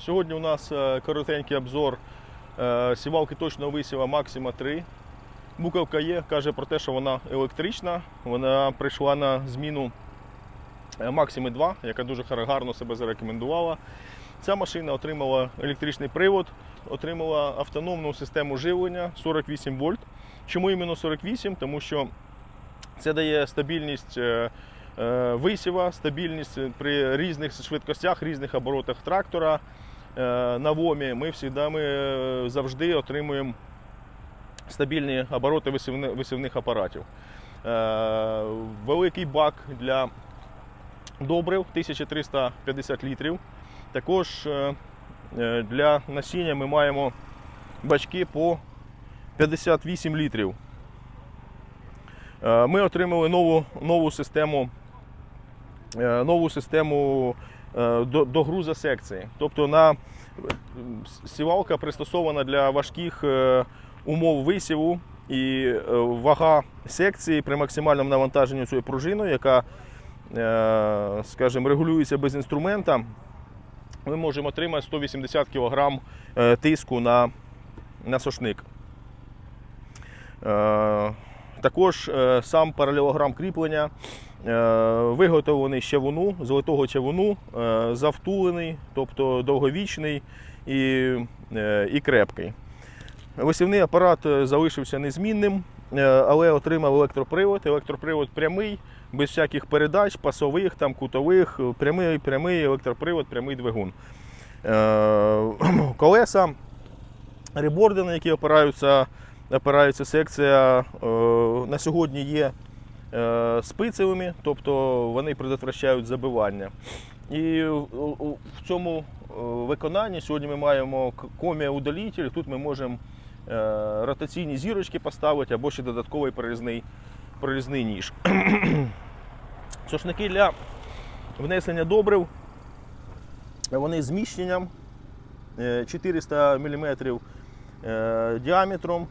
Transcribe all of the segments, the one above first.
Сьогодні у нас е, коротенький обзор е, сівалки точного висіва Maxima 3. Буковка є, каже про те, що вона електрична. Вона прийшла на зміну е, Maxima 2, яка дуже гарно себе зарекомендувала. Ця машина отримала електричний привод, отримала автономну систему живлення 48 вольт. Чому іменно 48? Тому що це дає стабільність е, е, висіва, стабільність при різних швидкостях, різних оборотах трактора е, на ВОМі. Ми завжди, ми е, завжди отримуємо стабільні обороти висівних апаратів. Е, Великий бак для добрив 1350 літрів. Також е, е, для насіння ми маємо бачки по 58 літрів. Е, Ми отримали нову, нову систему, е, нову систему е, до, до груза секції. Тобто на, е, сівалка пристосована для важких е, умов висіву і е, вага секції при максимальному навантаженні цією пружиною, яка е, скажімо, регулюється без інструмента, ми можемо отримати 180 кг е, тиску на, на сошник. Також е, сам паралелограм кріплення е, виготовлений з чавуну, золотого чавуну, е, завтулений, тобто довговічний і, і крепкий. Висівний апарат залишився незмінним, але отримав електропривод. Електропривод прямий, без всяких передач, пасових, там, кутових, прямий, прямий електропривод, прямий двигун. Колеса реборди, на які опираються, опирається секція, е, на сьогодні є е, спицевими, тобто вони предотвращають забивання. І в- цьому е, виконанні сьогодні ми маємо к- комія-удалитель, тут ми можемо ротаційні зірочки поставити або ще додатковий прорізний, прорізний ніж. Сошники для внесення добрив, вони зміщенням е, 400 мм діаметром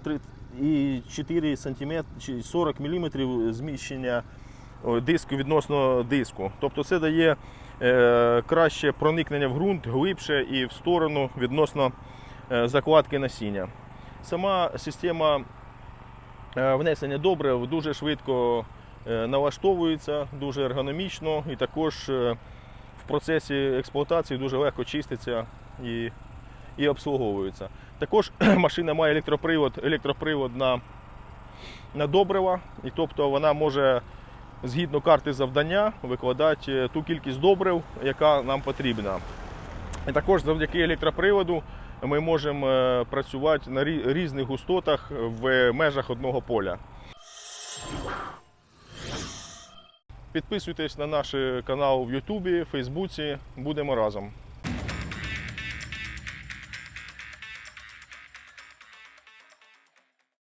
і 4 см, 40 мм зміщення диску відносно диску. Тобто це дає е, краще проникнення в ґрунт глибше і в сторону відносно е, закладки насіння. Сама система е, внесення добрив дуже швидко е, налаштовується, дуже ергономічно і також е, в процесі експлуатації дуже легко чиститься і, і обслуговується. Також машина має електропривод, електропривод на, на добрива, і тобто вона може згідно карти завдання викладати е, ту кількість добрив, яка нам потрібна. І також завдяки електроприводу ми можемо е, працювати на різних густотах в межах одного поля. Підписуйтесь на наш канал в Ютубі, Фейсбуці. Будемо разом.